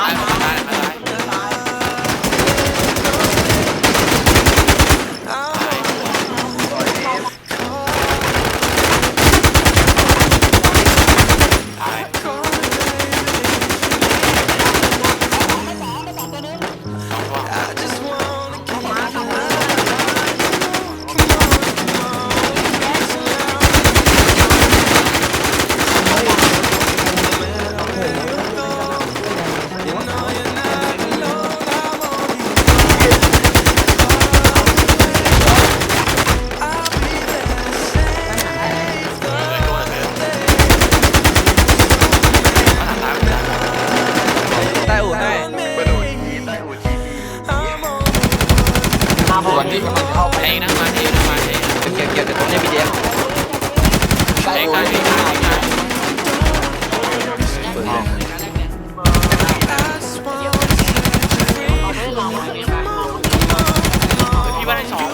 รา ส่วนที่เองนั่งมาเองนั่งมาเองเก็บเก็บเดี๋ยวผมจะมีเดียได้เองได้เองได้พี่ว่าได้สอง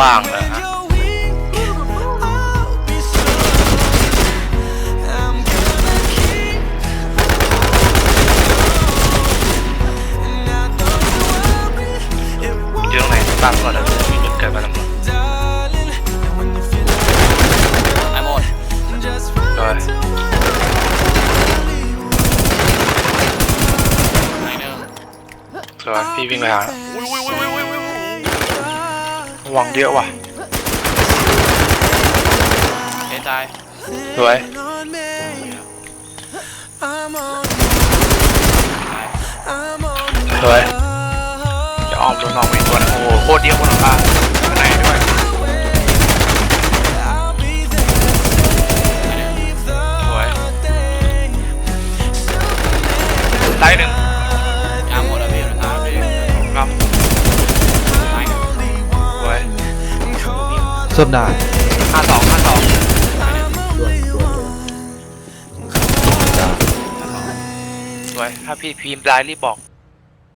ว่างเลยฮะอยู่ตรงไหนตามก่อนนะมีจุดเกิดมาตำรวจไอ้หมดโดยไหนหนึ่งสวยพี่วิ่งไปหา วังเยอะว่ะเฮ้ยตายสวยสวยจะอ้อมโดนน้องอีกตัวนึงโอ้โหโคตรเดียวบนหลังคาข้างใน ส้มดาห้าสองห้าสองสวยถ้าพี่พีมพ์ไลน์รีบบอก